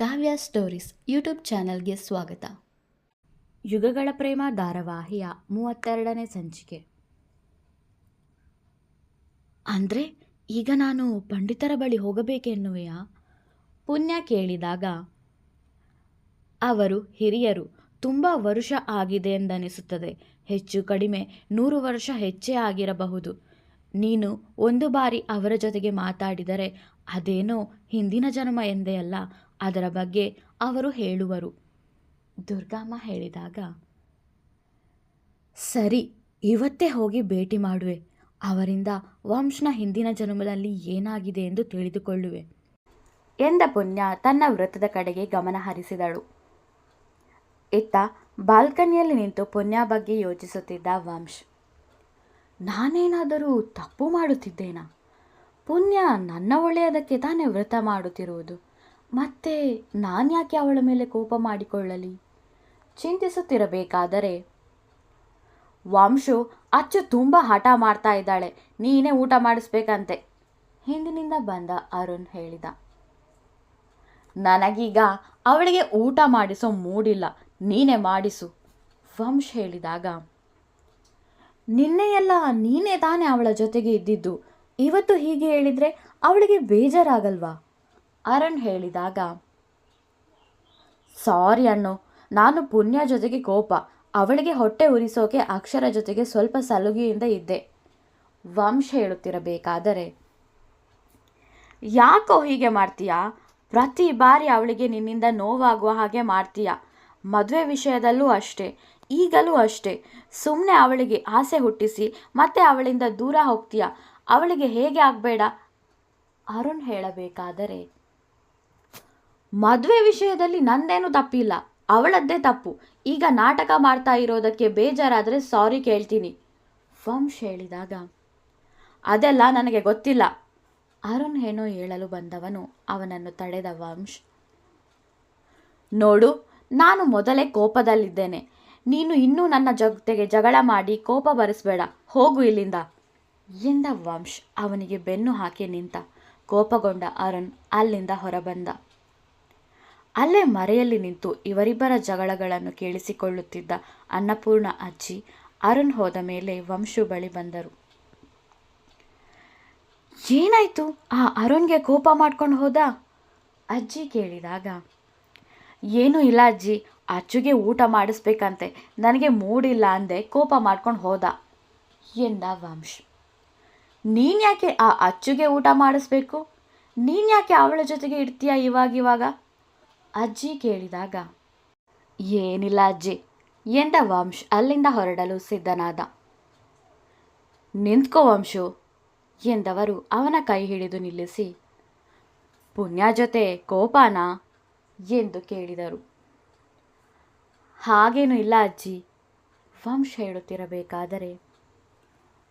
ಕಾವ್ಯ stories YouTube ಚಾನೆಲ್ಗೆ ಸ್ವಾಗತ. ಯುಗಗಳ ಪ್ರೇಮ ಧಾರಾವಾಹಿಯ ಮೂವತ್ತೆರಡನೇ ಸಂಚಿಕೆ. ಅಂದ್ರೆ ಈಗ ನಾನು ಪಂಡಿತರ ಬಳಿ ಹೋಗಬೇಕೆನ್ನುವೆಯಾ? ಪುಣ್ಯ ಕೇಳಿದಾಗ, ಅವರು ಹಿರಿಯರು, ತುಂಬ ವರುಷ ಆಗಿದೆ ಎಂದನಿಸುತ್ತದೆ. ಹೆಚ್ಚು ಕಡಿಮೆ ನೂರು ವರ್ಷ ಹೆಚ್ಚೇ ಆಗಿರಬಹುದು. ನೀನು ಒಂದು ಬಾರಿ ಅವರ ಜೊತೆಗೆ ಮಾತಾಡಿದರೆ ಅದೇನೋ ಹಿಂದಿನ ಜನ್ಮ ಎಂದೇ ಅಲ್ಲ ಅದರ ಬಗ್ಗೆ ಅವರು ಹೇಳುವರು. ದುರ್ಗಮ್ಮ ಹೇಳಿದಾಗ, ಸರಿ, ಇವತ್ತೇ ಹೋಗಿ ಭೇಟಿ ಮಾಡುವೆ. ಅವರಿಂದ ವಂಶನ ಹಿಂದಿನ ಜನ್ಮದಲ್ಲಿ ಏನಾಗಿದೆ ಎಂದು ತಿಳಿದುಕೊಳ್ಳುವೆ. ಎಂದ ಪುಣ್ಯ ತನ್ನ ವೃತ್ತದ ಕಡೆಗೆ ಗಮನ ಹರಿಸಿದಳು. ಇತ್ತ ಬಾಲ್ಕನಿಯಲ್ಲಿ ನಿಂತು ಪುಣ್ಯ ಬಗ್ಗೆ ಯೋಚಿಸುತ್ತಿದ್ದ ವಂಶ್, ನಾನೇನಾದರೂ ತಪ್ಪು ಮಾಡುತ್ತಿದ್ದೇನಾ? ಪುಣ್ಯ ನನ್ನ ಒಳ್ಳೆಯದಕ್ಕೆ ತಾನೇ ವ್ರತ ಮಾಡುತ್ತಿರುವುದು. ಮತ್ತೆ ನಾನ್ಯಾಕೆ ಅವಳ ಮೇಲೆ ಕೋಪ ಮಾಡಿಕೊಳ್ಳಲಿ? ಚಿಂತಿಸುತ್ತಿರಬೇಕಾದರೆ. ವಂಶು ಅಚ್ಚು ತುಂಬ ಹಠ ಮಾಡ್ತಾ ಇದ್ದಾಳೆ. ನೀನೇ ಊಟ ಮಾಡಿಸ್ಬೇಕಂತೆ. ಹಿಂದಿನಿಂದ ಬಂದ ಅರುಣ್ ಹೇಳಿದ. ನನಗೀಗ ಅವಳಿಗೆ ಊಟ ಮಾಡಿಸೋ ಮೂಡಿಲ್ಲ. ನೀನೇ ಮಾಡಿಸು. ವಂಶ್ ಹೇಳಿದಾಗ, ನಿನ್ನೆಯೆಲ್ಲ ನೀನೇ ತಾನೇ ಅವಳ ಜೊತೆಗೆ ಇದ್ದಿದ್ದು. ಇವತ್ತು ಹೀಗೆ ಹೇಳಿದರೆ ಅವಳಿಗೆ ಬೇಜಾರಾಗಲ್ವಾ? ಅರುಣ್ ಹೇಳಿದಾಗ, ಸಾರಿ ಅಣ್ಣು, ನಾನು ಪುಣ್ಯ ಜೊತೆಗೆ ಕೋಪ. ಅವಳಿಗೆ ಹೊಟ್ಟೆ ಉರಿಸೋಕೆ ಅಕ್ಷರ ಜೊತೆಗೆ ಸ್ವಲ್ಪ ಸಲುಗೆಯಿಂದ ಇದ್ದೆ. ವಂಶ ಹೇಳುತ್ತಿರಬೇಕಾದರೆ, ಯಾಕೋ ಹೀಗೆ ಮಾಡ್ತೀಯ? ಪ್ರತಿ ಬಾರಿ ಅವಳಿಗೆ ನಿನ್ನಿಂದ ನೋವಾಗುವ ಹಾಗೆ ಮಾಡ್ತೀಯ? ಮದುವೆ ವಿಷಯದಲ್ಲೂ ಅಷ್ಟೇ, ಈಗಲೂ ಅಷ್ಟೇ. ಸುಮ್ಮನೆ ಅವಳಿಗೆ ಆಸೆ ಹುಟ್ಟಿಸಿ, ಮತ್ತೆ ಅವಳಿಂದ ದೂರ ಹೋಗ್ತೀಯ? ಅವಳಿಗೆ ಹೇಗೆ ಆಗಬೇಡ? ಅರುಣ್ ಹೇಳಬೇಕಾದರೆ ಮದುವೆ ವಿಷಯದಲ್ಲಿ ನಂದೇನು ತಪ್ಪಿಲ್ಲ. ಅವಳದ್ದೇ ತಪ್ಪು. ಈಗ ನಾಟಕ ಮಾಡ್ತಾ ಇರೋದಕ್ಕೆ ಬೇಜಾರಾದರೆ ಸಾರಿ ಕೇಳ್ತೀನಿ. ವಂಶ್ ಹೇಳಿದಾಗ, ಅದೆಲ್ಲ ನನಗೆ ಗೊತ್ತಿಲ್ಲ. ಅರುಣ್ ಏನೋ ಹೇಳಲು ಬಂದವನು. ಅವನನ್ನು ತಡೆದ ವಂಶ್ ನೋಡು, ನಾನು ಮೊದಲೇ ಕೋಪದಲ್ಲಿದ್ದೇನೆ. ನೀನು ಇನ್ನೂ ನನ್ನ ಜೊತೆಗೆ ಜಗಳ ಮಾಡಿ ಕೋಪ ಬರೆಸ್ಬೇಡ. ಹೋಗು ಇಲ್ಲಿಂದ. ಎಂದ ವಂಶ್ ಅವನಿಗೆ ಬೆನ್ನು ಹಾಕಿ ನಿಂತ. ಕೋಪಗೊಂಡ ಅರುಣ್ ಅಲ್ಲಿಂದ ಹೊರಬಂದ. ಅಲ್ಲೇ ಮರೆಯಲ್ಲಿ ನಿಂತು ಇವರಿಬ್ಬರ ಜಗಳಗಳನ್ನು ಕೇಳಿಸಿಕೊಳ್ಳುತ್ತಿದ್ದ ಅನ್ನಪೂರ್ಣ ಅಜ್ಜಿ ಅರುಣ್ ಹೋದ ಮೇಲೆ ವಂಶು ಬಳಿ ಬಂದರು. ಏನಾಯ್ತು? ಆ ಅರುಣ್ಗೆ ಕೋಪ ಮಾಡ್ಕೊಂಡು ಹೋದ? ಅಜ್ಜಿ ಕೇಳಿದಾಗ, ಏನೂ ಇಲ್ಲ ಅಜ್ಜಿ, ಅಚ್ಚುಗೆ ಊಟ ಮಾಡಿಸ್ಬೇಕಂತೆ, ನನಗೆ ಮೂಡಿಲ್ಲ ಅಂದೆ ಕೋಪ ಮಾಡ್ಕೊಂಡು ಹೋದ ಎಂದ ವಂಶ್. ನೀನ್ಯಾಕೆ ಆ ಅಚ್ಚುಗೆ ಊಟ ಮಾಡಿಸ್ಬೇಕು? ನೀನ್ಯಾಕೆ ಅವಳ ಜೊತೆಗೆ ಇರ್ತೀಯ ಇವಾಗಿವಾಗ? ಅಜ್ಜಿ ಕೇಳಿದಾಗ, ಏನಿಲ್ಲ ಅಜ್ಜಿ ಎಂದ ವಂಶ್ ಅಲ್ಲಿಂದ ಹೊರಡಲು ಸಿದ್ಧನಾದ? ನಿಂತ್ಕೋ ವಂಶು ಎಂದವರು ಅವನ ಕೈ ಹಿಡಿದು ನಿಲ್ಲಿಸಿ, ಪುಣ್ಯ ಜೊತೆ ಕೋಪಾನ ಎಂದು ಕೇಳಿದರು. ಹಾಗೇನು ಇಲ್ಲ ಅಜ್ಜಿ, ವಂಶ ಹೇಳುತ್ತಿರಬೇಕಾದರೆ,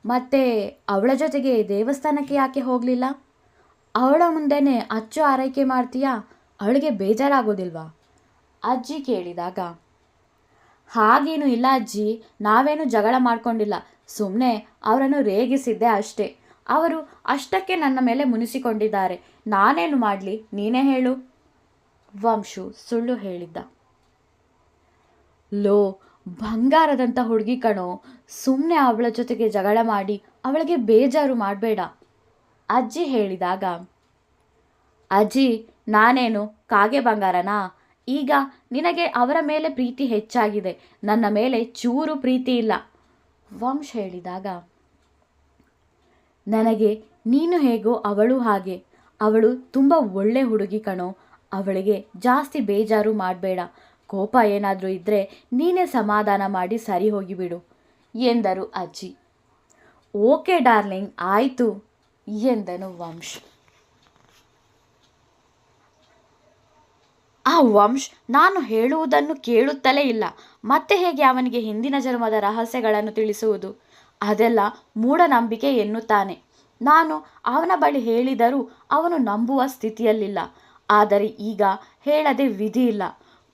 ಮತ್ತೆ ಅವಳ ಜೊತೆಗೆ ದೇವಸ್ಥಾನಕ್ಕೆ ಯಾಕೆ ಹೋಗಲಿಲ್ಲ? ಅವಳ ಮುಂದೆನೇ ಅಚ್ಚು ಆರೈಕೆ ಮಾಡ್ತೀಯಾ? ಅವಳಿಗೆ ಬೇಜಾರಾಗೋದಿಲ್ವಾ? ಅಜ್ಜಿ ಕೇಳಿದಾಗ, ಹಾಗೇನು ಇಲ್ಲ ಅಜ್ಜಿ, ನಾವೇನು ಜಗಳ ಮಾಡ್ಕೊಂಡಿಲ್ಲ. ಸುಮ್ಮನೆ ಅವರನ್ನು ರೇಗಿಸಿದ್ದೆ ಅಷ್ಟೇ. ಅವರು ಅಷ್ಟಕ್ಕೆ ನನ್ನ ಮೇಲೆ ಮುನಿಸಿಕೊಂಡಿದ್ದಾರೆ. ನಾನೇನು ಮಾಡಲಿ? ನೀನೇ ಹೇಳು. ವಂಶು ಸುಳ್ಳು ಹೇಳಿದ್ದ. ಲೋ, ಬಂಗಾರದಂಥ ಹುಡುಗಿ ಕಣೋ ಸುಮ್ಮನೆ ಅವಳ ಜೊತೆಗೆ ಜಗಳ ಮಾಡಿ ಅವಳಿಗೆ ಬೇಜಾರು ಮಾಡಬೇಡ. ಅಜ್ಜಿ ಹೇಳಿದಾಗ ಅಜ್ಜಿ, ನಾನೇನು ಕಾಗೆ ಬಂಗಾರನಾ? ಈಗ ನಿನಗೆ ಅವರ ಮೇಲೆ ಪ್ರೀತಿ ಹೆಚ್ಚಾಗಿದೆ. ನನ್ನ ಮೇಲೆ ಚೂರು ಪ್ರೀತಿ ಇಲ್ಲ. ವಂಶ ಹೇಳಿದಾಗ, ನನಗೆ ನೀನು ಹೇಗೋ ಅವಳು ಹಾಗೆ. ಅವಳು ತುಂಬ ಒಳ್ಳೆ ಹುಡುಗಿ ಕಣೋ. ಅವಳಿಗೆ ಜಾಸ್ತಿ ಬೇಜಾರು ಮಾಡಬೇಡ. ಕೋಪ ಏನಾದರೂ ಇದ್ದರೆ ನೀನೇ ಸಮಾಧಾನ ಮಾಡಿ ಸರಿ ಹೋಗಿಬಿಡು, ಎಂದರು ಅಜ್ಜಿ. ಓಕೆ ಡಾರ್ಲಿಂಗ್, ಆಯಿತು, ಎಂದನು ವಂಶ್. ಆ ವಂಶ್ ನಾನು ಹೇಳುವುದನ್ನು ಕೇಳುತ್ತಲೇ ಇಲ್ಲ. ಮತ್ತೆ ಹೇಗೆ ಅವನಿಗೆ ಹಿಂದಿನ ಜನ್ಮದ ರಹಸ್ಯಗಳನ್ನು ತಿಳಿಸುವುದು? ಅದೆಲ್ಲ ಮೂಢನಂಬಿಕೆ ಎನ್ನುತ್ತಾನೆ. ನಾನು ಅವನ ಬಳಿ ಹೇಳಿದರೂ ಅವನು ನಂಬುವ ಸ್ಥಿತಿಯಲ್ಲಿಲ್ಲ. ಆದರೆ ಈಗ ಹೇಳದೆ ವಿಧಿ ಇಲ್ಲ.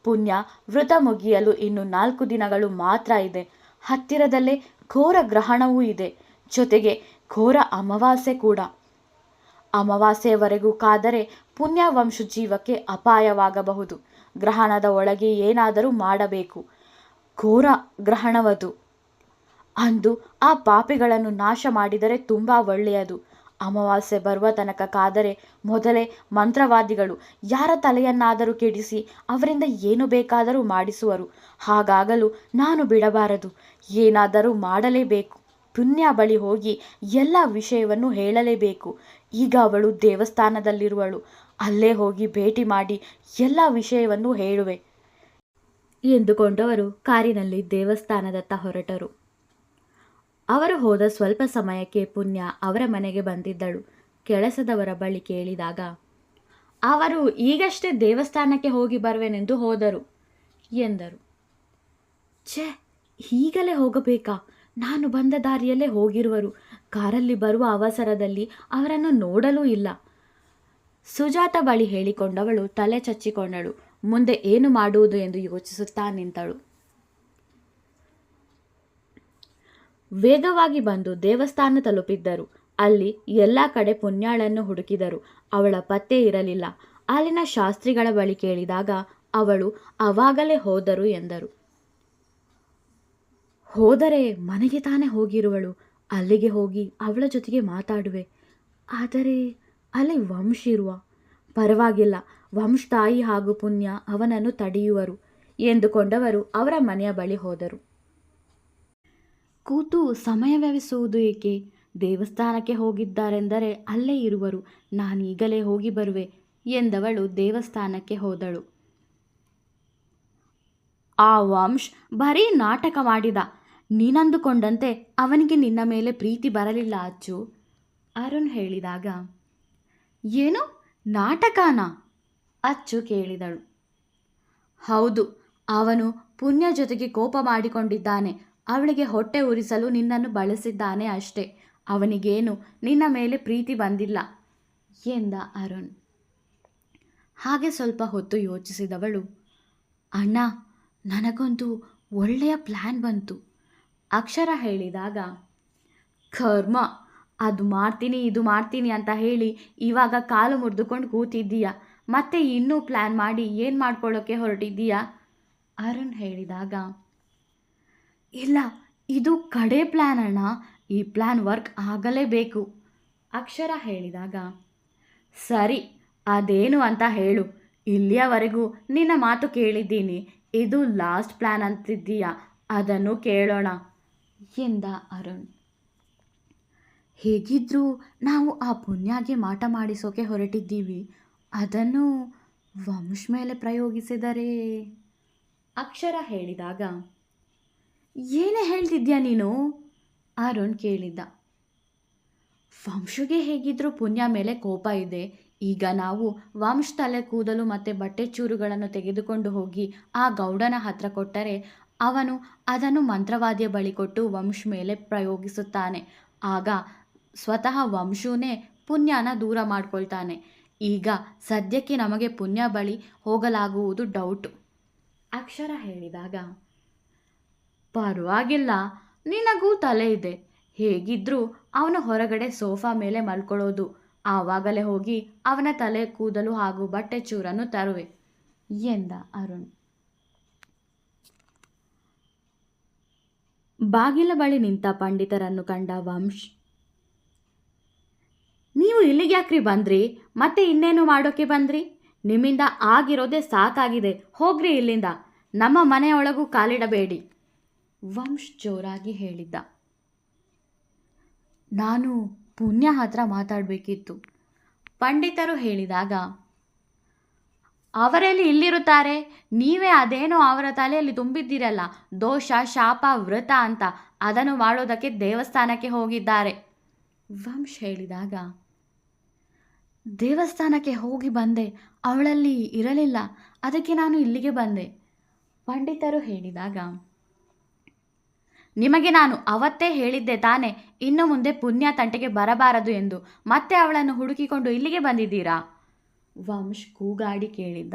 ಪುಣ್ಯ ವೃತ ಮುಗಿಯಲು ಇನ್ನು ನಾಲ್ಕು ದಿನಗಳು ಮಾತ್ರ ಇದೆ. ಹತ್ತಿರದಲ್ಲೇ ಘೋರ ಗ್ರಹಣವೂ ಇದೆ. ಜೊತೆಗೆ ಘೋರ ಅಮಾವಾಸ್ಯೆ ಕೂಡ. ಅಮಾವಾಸ್ಯೆಯವರೆಗೂ ಕಾದರೆ ಪುಣ್ಯವಂಶ ಜೀವಕ್ಕೆ ಅಪಾಯವಾಗಬಹುದು. ಗ್ರಹಣದ ಒಳಗೆ ಏನಾದರೂ ಮಾಡಬೇಕು. ಘೋರ ಗ್ರಹಣವದು. ಅಂದು ಆ ಪಾಪಿಗಳನ್ನು ನಾಶ ಮಾಡಿದರೆ ತುಂಬ ಒಳ್ಳೆಯದು. ಅಮಾವಾಸ್ಯೆ ಬರುವ ತನಕ ಕಾದರೆ ಮೊದಲೇ ಮಂತ್ರವಾದಿಗಳು ಯಾರ ತಲೆಯನ್ನಾದರೂ ಕೆಡಿಸಿ ಅವರಿಂದ ಏನು ಬೇಕಾದರೂ ಮಾಡಿಸುವರು. ಹಾಗಾಗಲು ನಾನು ಬಿಡಬಾರದು. ಏನಾದರೂ ಮಾಡಲೇಬೇಕು. ಪುಣ್ಯ ಬಳಿ ಹೋಗಿ ಎಲ್ಲ ವಿಷಯವನ್ನು ಹೇಳಲೇಬೇಕು. ಈಗ ಅವಳು ದೇವಸ್ಥಾನದಲ್ಲಿರುವಳು. ಅಲ್ಲೇ ಹೋಗಿ ಭೇಟಿ ಮಾಡಿ ಎಲ್ಲ ವಿಷಯವನ್ನು ಹೇಳುವೆ. ಎಂದುಕೊಂಡವರು ಕಾರಿನಲ್ಲಿ ದೇವಸ್ಥಾನದತ್ತ ಹೊರಟರು. ಅವರು ಹೋದ ಸ್ವಲ್ಪ ಸಮಯಕ್ಕೆ ಪುಣ್ಯ ಅವರ ಮನೆಗೆ ಬಂದಿದ್ದಳು. ಕೆಲಸದವರ ಬಳಿ ಕೇಳಿದಾಗ, ಅವರು ಈಗಷ್ಟೇ ದೇವಸ್ಥಾನಕ್ಕೆ ಹೋಗಿ ಬರುವೆನೆಂದು ಹೋದರು ಎಂದರು. ಛೇ, ಈಗಲೇ ಹೋಗಬೇಕಾ? ನಾನು ಬಂದ ದಾರಿಯಲ್ಲೇ ಹೋಗಿರುವರು. ಕಾರಲ್ಲಿ ಬರುವ ಅವಸರದಲ್ಲಿ ಅವರನ್ನು ನೋಡಲೂ ಇಲ್ಲ. ಸುಜಾತ ಬಳಿ ಹೇಳಿಕೊಂಡವಳು ತಲೆ ಚಚ್ಚಿಕೊಂಡಳು. ಮುಂದೆ ಏನು ಮಾಡುವುದು ಎಂದು ಯೋಚಿಸುತ್ತಾ ನಿಂತಳು. ವೇಗವಾಗಿ ಬಂದು ದೇವಸ್ಥಾನ ತಲುಪಿದ್ದರು. ಅಲ್ಲಿ ಎಲ್ಲ ಕಡೆ ಪುಣ್ಯಾಳನ್ನು ಹುಡುಕಿದರು. ಅವಳ ಪತ್ತೆ ಇರಲಿಲ್ಲ. ಅಲ್ಲಿನ ಶಾಸ್ತ್ರಿಗಳ ಬಳಿ ಕೇಳಿದಾಗ ಅವಳು ಅವಾಗಲೇ ಹೋದರು ಎಂದರು. ಹೋದರೆ ಮನೆಗೆ ತಾನೇ ಹೋಗಿರುವಳು. ಅಲ್ಲಿಗೆ ಹೋಗಿ ಅವಳ ಜೊತೆಗೆ ಮಾತಾಡುವೆ. ಆದರೆ ಅಲ್ಲಿ ವಂಶ ಇರುವ. ಪರವಾಗಿಲ್ಲ, ವಂಶ ತಾಯಿ ಹಾಗೂ ಪುಣ್ಯ ಅವನನ್ನು ತಡೆಯುವರು ಎಂದುಕೊಂಡವರು ಅವರ ಮನೆಯ ಬಳಿ ಹೋದರು. ಕೂತು ಸಮಯ ವ್ಯವಿಸುವುದು ಏಕೆ? ದೇವಸ್ಥಾನಕ್ಕೆ ಹೋಗಿದ್ದಾರೆಂದರೆ ಅಲ್ಲೇ ಇರುವರು ನಾನೀಗಲೇ ಹೋಗಿ ಬರುವೆ ಎಂದವಳು ದೇವಸ್ಥಾನಕ್ಕೆ ಹೋದಳು. ಆ ವಂಶ್ ಬರೀ ನಾಟಕ ಮಾಡಿದ. ನೀನಂದುಕೊಂಡಂತೆ ಅವನಿಗೆ ನಿನ್ನ ಮೇಲೆ ಪ್ರೀತಿ ಬರಲಿಲ್ಲ, ಅಚ್ಚು. ಅರುಣ್ ಹೇಳಿದಾಗ, ಏನು? ನಾಟಕನಾ? ಅಚ್ಚು ಕೇಳಿದಳು. ಹೌದು, ಅವನು ಪುಣ್ಯ ಜೊತೆಗೆ ಕೋಪ ಮಾಡಿಕೊಂಡಿದ್ದಾನೆ. ಅವಳಿಗೆ ಹೊಟ್ಟೆ ಉರಿಸಲು ನಿನ್ನನ್ನು ಬಳಸಿದ್ದಾನೆ ಅಷ್ಟೇ. ಅವನಿಗೇನು, ನಿನ್ನ ಮೇಲೆ ಪ್ರೀತಿ ಬಂದಿಲ್ಲ ಎಂದ ಅರುಣ್. ಹಾಗೆ ಸ್ವಲ್ಪ ಹೊತ್ತು ಯೋಚಿಸಿದವಳು, ಅಣ್ಣ, ನನಗೊಂದು ಒಳ್ಳೆಯ ಪ್ಲ್ಯಾನ್ ಬಂತು. ಅಕ್ಷರ ಹೇಳಿದಾಗ, ಕರ್ಮ, ಅದು ಮಾಡ್ತೀನಿ, ಇದು ಮಾಡ್ತೀನಿ ಅಂತ ಹೇಳಿ ಇವಾಗ ಕಾಲು ಮುರಿದುಕೊಂಡು ಕೂತಿದ್ದೀಯ? ಮತ್ತೆ ಇನ್ನೂ ಪ್ಲ್ಯಾನ್ ಮಾಡಿ ಏನು ಮಾಡ್ಕೊಳ್ಳೋಕ್ಕೆ ಹೊರಟಿದ್ದೀಯಾ? ಅರುಣ್ ಹೇಳಿದಾಗ, ಇಲ್ಲ, ಇದು ಕಡೆ ಪ್ಲ್ಯಾನ್ ಅಣ್ಣ. ಈ ಪ್ಲ್ಯಾನ್ ವರ್ಕ್ ಆಗಲೇಬೇಕು. ಅಕ್ಷರ ಹೇಳಿದಾಗ, ಸರಿ, ಅದೇನು ಅಂತ ಹೇಳು. ಇಲ್ಲಿಯವರೆಗೂ ನಿನ್ನ ಮಾತು ಕೇಳಿದ್ದೀನಿ. ಇದು ಲಾಸ್ಟ್ ಪ್ಲ್ಯಾನ್ ಅಂತಿದ್ದೀಯಾ? ಅದನ್ನು ಕೇಳೋಣ. ಎಂದ ಅರುಣ್. ಹೇಗಿದ್ರೂ ನಾವು ಆ ಪುಣ್ಯಾಗೆ ಮಾಟ ಮಾಡಿಸೋಕೆ ಹೊರಟಿದ್ದೀವಿ. ಅದನ್ನು ವಂಶ್ ಮೇಲೆ ಪ್ರಯೋಗಿಸಿದರೆ. ಅಕ್ಷರ ಹೇಳಿದಾಗ, ಏನೇ ಹೇಳ್ತಿದ್ಯಾ ನೀನು? ಅರುಣ್ ಕೇಳಿದ್ದ. ವಂಶುಗೆ ಹೇಗಿದ್ರೂ ಪುಣ್ಯ ಮೇಲೆ ಕೋಪ ಇದೆ. ಈಗ ನಾವು ವಂಶ ತಲೆ ಕೂದಲು ಮತ್ತು ಬಟ್ಟೆ ಚೂರುಗಳನ್ನು ತೆಗೆದುಕೊಂಡು ಹೋಗಿ ಆ ಗೌಡನ ಹತ್ರ ಕೊಟ್ಟರೆ ಅವನು ಅದನ್ನು ಮಂತ್ರವಾದಿಯ ಬಳಿ ಕೊಟ್ಟು ವಂಶ್ ಮೇಲೆ ಪ್ರಯೋಗಿಸುತ್ತಾನೆ. ಆಗ ಸ್ವತಃ ವಂಶುನೇ ಪುಣ್ಯನ ದೂರ ಮಾಡಿಕೊಳ್ತಾನೆ. ಈಗ ಸದ್ಯಕ್ಕೆ ನಮಗೆ ಪುಣ್ಯ ಬಳಿ ಹೋಗಲಾಗುವುದು ಡೌಟು. ಅಕ್ಷರ ಹೇಳಿದಾಗ, ಪರವಾಗಿಲ್ಲ, ನಿನಗೂ ತಲೆ ಇದೆ. ಹೇಗಿದ್ರೂ ಅವನು ಹೊರಗಡೆ ಸೋಫಾ ಮೇಲೆ ಮಲ್ಕೊಳ್ಳೋದು. ಆವಾಗಲೇ ಹೋಗಿ ಅವನ ತಲೆ ಕೂದಲು ಹಾಗೂ ಬಟ್ಟೆ ಚೂರನ್ನು ತರುವೆ, ಎಂದ ಅರುಣ್. ಬಾಗಿಲ ಬಳಿ ನಿಂತ ಪಂಡಿತರನ್ನು ಕಂಡ ವಂಶ್, ನೀವು ಇಲ್ಲಿಗೆ ಯಾಕ್ರಿ ಬಂದ್ರಿ? ಮತ್ತೆ ಇನ್ನೇನು ಮಾಡೋಕೆ ಬಂದ್ರಿ? ನಿಮ್ಮಿಂದ ಆಗಿರೋದೇ ಸಾಕಾಗಿದೆ. ಹೋಗ್ರಿ ಇಲ್ಲಿಂದ. ನಮ್ಮ ಮನೆಯೊಳಗೂ ಕಾಲಿಡಬೇಡಿ. ವಂಶ್ ಜೋರಾಗಿ ಹೇಳಿದ್ದ. ನಾನು ಪುಣ್ಯ ಹತ್ರ ಮಾತಾಡಬೇಕಿತ್ತು. ಪಂಡಿತರು ಹೇಳಿದಾಗ ಅವರೆಲ್ಲಿ ಇಲ್ಲಿರುತ್ತಾರೆ? ನೀವೇ ಅದೇನೋ ಅವರ ತಲೆಯಲ್ಲಿ ತುಂಬಿದ್ದೀರಲ್ಲ, ದೋಷ, ಶಾಪ, ವ್ರತ ಅಂತ. ಅದನ್ನು ಮಾಡೋದಕ್ಕೆ ದೇವಸ್ಥಾನಕ್ಕೆ ಹೋಗಿದ್ದಾರೆ. ವಂಶ ಹೇಳಿದಾಗ, ದೇವಸ್ಥಾನಕ್ಕೆ ಹೋಗಿ ಬಂದೆ. ಅವಳಲ್ಲಿ ಇರಲಿಲ್ಲ. ಅದಕ್ಕೆ ನಾನು ಇಲ್ಲಿಗೆ ಬಂದೆ. ಪಂಡಿತರು ಹೇಳಿದಾಗ, ನಿಮಗೆ ನಾನು ಅವತ್ತೇ ಹೇಳಿದ್ದೆ ತಾನೆ. ಇನ್ನು ಮುಂದೆ ಪುಣ್ಯ ತಂಟೆಗೆ ಬರಬಾರದು ಎಂದು. ಮತ್ತೆ ಅವಳನ್ನು ಹುಡುಕಿಕೊಂಡು ಇಲ್ಲಿಗೆ ಬಂದಿದ್ದೀರಾ? ವಂಶ್ ಕೂಗಾಡಿ ಕೇಳಿದ್ದ.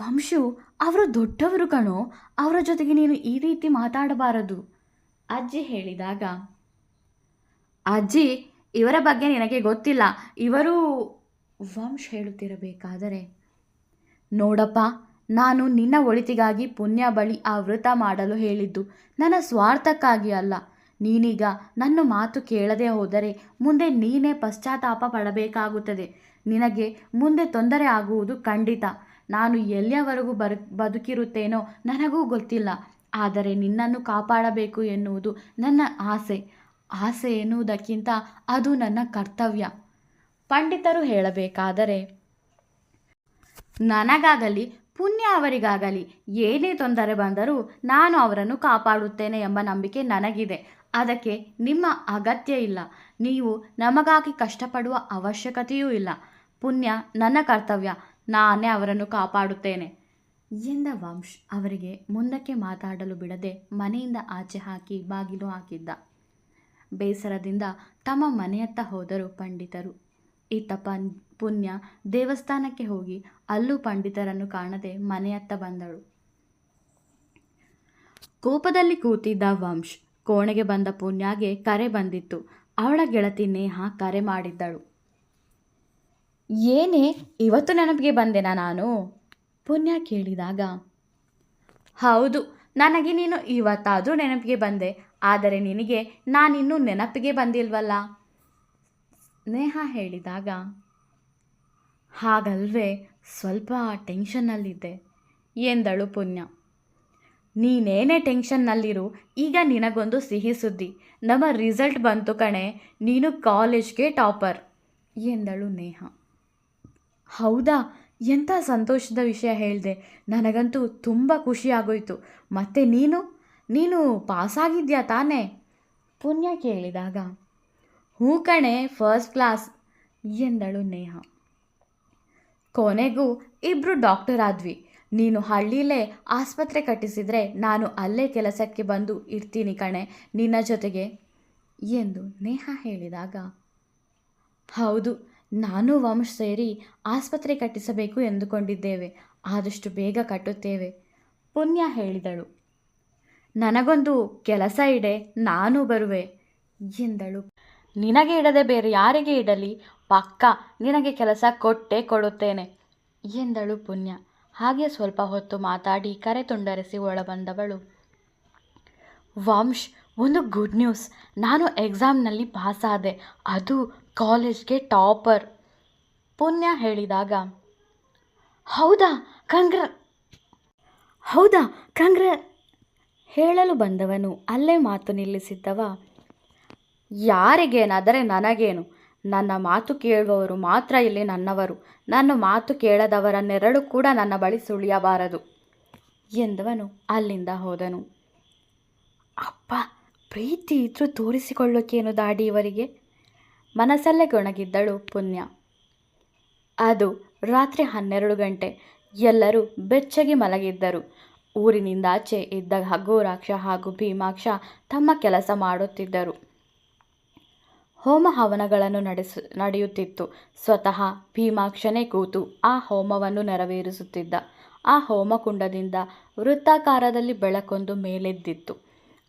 ವಂಶು ಅವರು ದೊಡ್ಡವರು ಕಣೋ ಅವರ ಜೊತೆಗೆ ನೀನು ಈ ರೀತಿ ಮಾತಾಡಬಾರದು. ಅಜ್ಜಿ ಹೇಳಿದಾಗ ಅಜ್ಜಿ ಇವರ ಬಗ್ಗೆ ನಿನಗೆ ಗೊತ್ತಿಲ್ಲ. ಇವರು ವಂಶ್ ಹೇಳುತ್ತಿರಬೇಕಾದರೆ ನೋಡಪ್ಪ ನಾನು ನಿನ್ನ ಒಳಿತಿಗಾಗಿ ಪುಣ್ಯ ಬಳಿ ಆ ವೃತ ಮಾಡಲು ಹೇಳಿದ್ದು. ನನ್ನ ಸ್ವಾರ್ಥಕ್ಕಾಗಿ ಅಲ್ಲ. ನೀನೀಗ ನನ್ನ ಮಾತು ಕೇಳದೆ ಹೋದರೆ ಮುಂದೆ ನೀನೇ ಪಶ್ಚಾತ್ತಾಪ ಪಡಬೇಕಾಗುತ್ತದೆ. ನಿನಗೆ ಮುಂದೆ ತೊಂದರೆ ಆಗುವುದು ಖಂಡಿತ. ನಾನು ಎಲ್ಲಿಯವರೆಗೂ ಬರು, ಬದುಕಿರುತ್ತೇನೋ ನನಗೂ ಗೊತ್ತಿಲ್ಲ. ಆದರೆ ನಿನ್ನನ್ನು ಕಾಪಾಡಬೇಕು ಎನ್ನುವುದು ನನ್ನ ಆಸೆ. ಆಸೆ ಎನ್ನುವುದಕ್ಕಿಂತ ಅದು ನನ್ನ ಕರ್ತವ್ಯ. ಪಂಡಿತರು ಹೇಳಬೇಕಾದರೆ, ನನಗಾಗಲಿ, ಪುಣ್ಯ ಅವರಿಗಾಗಲಿ ಏನೇ ತೊಂದರೆ ಬಂದರೂ ನಾನು ಅವರನ್ನು ಕಾಪಾಡುತ್ತೇನೆ ಎಂಬ ನಂಬಿಕೆ ನನಗಿದೆ. ಅದಕ್ಕೆ ನಿಮ್ಮ ಅಗತ್ಯ ಇಲ್ಲ. ನೀವು ನಮಗಾಗಿ ಕಷ್ಟಪಡುವ ಅವಶ್ಯಕತೆಯೂ ಇಲ್ಲ. ಪುಣ್ಯ ನನ್ನ ಕರ್ತವ್ಯ. ನಾನೇ ಅವರನ್ನು ಕಾಪಾಡುತ್ತೇನೆ. ಎಂದ ವಂಶ್ ಅವರಿಗೆ ಮುಂದಕ್ಕೆ ಮಾತಾಡಲು ಬಿಡದೆ ಮನೆಯಿಂದ ಆಚೆ ಹಾಕಿ ಬಾಗಿಲು ಹಾಕಿದ್ದ. ಬೇಸರದಿಂದ ತಮ್ಮ ಮನೆಯತ್ತ ಹೋದರು ಪಂಡಿತರು. ಇತ್ತ ಪನ್ ಪುಣ್ಯ ದೇವಸ್ಥಾನಕ್ಕೆ ಹೋಗಿ ಅಲ್ಲೂ ಪಂಡಿತರನ್ನು ಕಾಣದೆ ಮನೆಯತ್ತ ಬಂದಳು. ಕೋಪದಲ್ಲಿ ಕೂತಿದ್ದ ವಂಶ್ ಕೋಣೆಗೆ ಬಂದ ಪುಣ್ಯಾಗೆ ಕರೆ ಬಂದಿತ್ತು. ಅವಳ ಗೆಳತಿ ನೇಹ ಕರೆ ಮಾಡಿದ್ದಳು. ಏನೇ, ಇವತ್ತು ನೆನಪಿಗೆ ಬಂದೆನಾ ನಾನು? ಪುಣ್ಯ ಕೇಳಿದಾಗ, ಹೌದು, ನನಗೆ ನೀನು ಇವತ್ತಾದರೂ ನೆನಪಿಗೆ ಬಂದೆ, ಆದರೆ ನಿನಗೆ ನಾನಿನ್ನೂ ನೆನಪಿಗೆ ಬಂದಿಲ್ವಲ್ಲ? ನೇಹ ಹೇಳಿದಾಗ, ಹಾಗಲ್ವೇ, ಸ್ವಲ್ಪ ಟೆನ್ಷನ್ನಲ್ಲಿದ್ದೆ ಎಂದಳು ಪುಣ್ಯ. ನೀನೇನೇ ಟೆನ್ಷನ್ನಲ್ಲಿರು, ಈಗ ನಿನಗೊಂದು ಸಿಹಿ ಸುದ್ದಿ. ನಮ್ಮ ರಿಸಲ್ಟ್ ಬಂತು ಕಣೆ, ನೀನು ಕಾಲೇಜ್ಗೆ ಟಾಪರ್. ಎಂದಳು ನೇಹ. ಹೌದಾ? ಎಂಥ ಸಂತೋಷದ ವಿಷಯ ಹೇಳಿದೆ. ನನಗಂತೂ ತುಂಬ ಖುಷಿಯಾಗೋಯ್ತು ಮತ್ತೆ ನೀನು? ನೀನು ಪಾಸಾಗಿದ್ಯಾ ತಾನೇ? ಪುಣ್ಯ ಕೇಳಿದಾಗ. ಹೂ ಕಣೆ, ಫಸ್ಟ್ ಕ್ಲಾಸ್, ಎಂದಳು ನೇಹ. ಕೊನೆಗೂ ಇಬ್ಬರು ಡಾಕ್ಟರ್ ಆದ್ವಿ. ನೀನು ಹಳ್ಳಿಲೇ ಆಸ್ಪತ್ರೆ ಕಟ್ಟಿಸಿದರೆ ನಾನು ಅಲ್ಲೇ ಕೆಲಸಕ್ಕೆ ಬಂದು ಇರ್ತೀನಿ ಕಣೆ, ನಿನ್ನ ಜೊತೆಗೆ ಎಂದು ನೇಹ ಹೇಳಿದಾಗ, ಹೌದು, ನಾನು ವಂಶ್ ಸೇರಿ ಆಸ್ಪತ್ರೆ ಕಟ್ಟಿಸಬೇಕು ಎಂದುಕೊಂಡಿದ್ದೇವೆ, ಆದಷ್ಟು ಬೇಗ ಕಟ್ಟುತ್ತೇವೆ, ಪುಣ್ಯ ಹೇಳಿದಳು. ನನಗೊಂದು ಕೆಲಸ ಇದೆ, ನಾನು ಬರುವೆ, ಎಂದಳು. ನಿನಗೆ ಇಡದೆ ಬೇರೆ ಯಾರಿಗೆ ಇಡಲಿ? ಪಕ್ಕ, ನಿನಗೆ ಕೆಲಸ ಕೊಟ್ಟೇ ಕೊಡುತ್ತೇನೆ, ಎಂದಳು ಪುಣ್ಯ. ಹಾಗೆ ಸ್ವಲ್ಪ ಹೊತ್ತು ಮಾತಾಡಿ ಕರೆ ತುಂಡರಿಸಿ ಒಳಬಂದವಳು. ವಂಶ್, ಒಂದು ಗುಡ್ ನ್ಯೂಸ್ ನಾನು ಎಕ್ಸಾಮ್ನಲ್ಲಿ ಪಾಸಾದೆ ಅದು ಕಾಲೇಜ್ಗೆ ಟಾಪರ್. ಪುಣ್ಯ ಹೇಳಿದಾಗ, ಹೌದಾ, ಕಂಗ್ರ ಹೌದಾ, ಕಂಗ್ರ, ಹೇಳಲು ಬಂದವನು. ಅಲ್ಲೇ ಮಾತು ನಿಲ್ಲಿಸಿದ್ದವ. ಯಾರಿಗೇನಾದರೆ ನನಗೇನು? ನನ್ನ ಮಾತು ಕೇಳುವವರು ಮಾತ್ರ ಇಲ್ಲಿ ನನ್ನವರು. ನನ್ನ ಮಾತು ಕೇಳದವರ ನೆರಳು ಕೂಡ ನನ್ನ ಬಳಿ ಸುಳಿಯಬಾರದು ಎಂದವನು ಅಲ್ಲಿಂದ ಹೋದನು. ಅಪ್ಪ, ಪ್ರೀತಿ ಇದ್ದರೂ ತೋರಿಸಿಕೊಳ್ಳೋಕೇನು ದಾಡಿ ಇವರಿಗೆ? ಮನಸ್ಸಲ್ಲೇ ಗೊಣಗಿದ್ದಳು ಪುಣ್ಯ. ಅದು ರಾತ್ರಿ ಹನ್ನೆರಡು ಗಂಟೆ. ಎಲ್ಲರೂ ಬೆಚ್ಚಗೆ ಮಲಗಿದ್ದರು. ಊರಿನಿಂದಾಚೆ ಇದ್ದ ಹಗೋರಾಕ್ಷ ಹಾಗೂ ಭೀಮಾಕ್ಷ ತಮ್ಮ ಕೆಲಸ ಮಾಡುತ್ತಿದ್ದರು. ಹೋಮ ಹವನಗಳನ್ನು ನಡೆಸ, ನಡೆಯುತ್ತಿತ್ತು. ಸ್ವತಃ ಭೀಮಾಕ್ಷನೇ ಕೂತು ಆ ಹೋಮವನ್ನು ನೆರವೇರಿಸುತ್ತಿದ್ದ. ಆ ಹೋಮಕುಂಡದಿಂದ ವೃತ್ತಾಕಾರದಲ್ಲಿ ಬೆಳಕೊಂದು ಮೇಲೆದ್ದಿತ್ತು.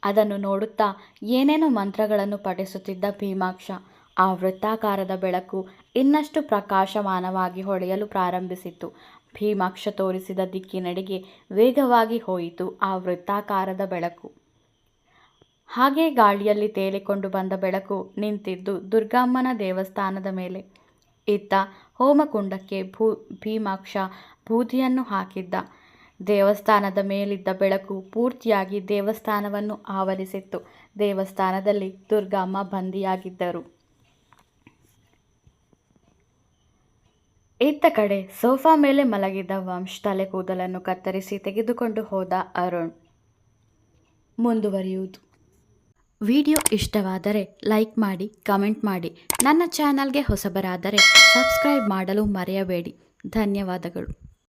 ಅದನ್ನು ನೋಡುತ್ತಾ ಏನೇನೋ ಮಂತ್ರಗಳನ್ನು ಪಠಿಸುತ್ತಿದ್ದ ಭೀಮಾಕ್ಷ, ಆ ವೃತ್ತಾಕಾರದ ಬೆಳಕು ಇನ್ನಷ್ಟು ಪ್ರಕಾಶಮಾನವಾಗಿ ಹೊಳೆಯಲು ಪ್ರಾರಂಭಿಸಿತು ಭೀಮಾಕ್ಷ ತೋರಿಸಿದ ದಿಕ್ಕಿನಡೆಗೆ ವೇಗವಾಗಿ ಹೋಯಿತು ಆ ವೃತ್ತಾಕಾರದ ಬೆಳಕು. ಹಾಗೆ ಗಾಳಿಯಲ್ಲಿ ತೇಲಿಕೊಂಡು ಬಂದ ಬೆಳಕು ನಿಂತಿದ್ದು ದುರ್ಗಮ್ಮನ ದೇವಸ್ಥಾನದ ಮೇಲೆ. ಇತ್ತ ಹೋಮಕುಂಡಕ್ಕೆ ಭೂ, ಭೀಮಾಕ್ಷ ಬೂದಿಯನ್ನು ಹಾಕಿದ್ದ. ದೇವಸ್ಥಾನದ ಮೇಲಿದ್ದ ಬೆಳಕು ಪೂರ್ತಿಯಾಗಿ ದೇವಸ್ಥಾನವನ್ನು ಆವರಿಸಿತ್ತು. ದೇವಸ್ಥಾನದಲ್ಲಿ ದುರ್ಗಮ್ಮ ಬಂದಿಯಾಗಿದ್ದರು. ಇತ್ತ ಕಡೆ ಸೋಫಾ ಮೇಲೆ ಮಲಗಿದ್ದ ವಂಶ್ ತಲೆ ಕೂದಲನ್ನು ಕತ್ತರಿಸಿ ತೆಗೆದುಕೊಂಡು ಹೋದ ಅರುಣ್. ಮುಂದುವರಿಯುವುದು. ವಿಡಿಯೋ ಇಷ್ಟವಾದರೆ ಲೈಕ್ ಮಾಡಿ ಕಮೆಂಟ್ ಮಾಡಿ. ನನ್ನ ಚಾನಲ್ಗೆ ಹೊಸಬರಾದರೆ ಸಬ್ಸ್ಕ್ರೈಬ್ ಮಾಡಲು ಮರೆಯಬೇಡಿ. ಧನ್ಯವಾದಗಳು.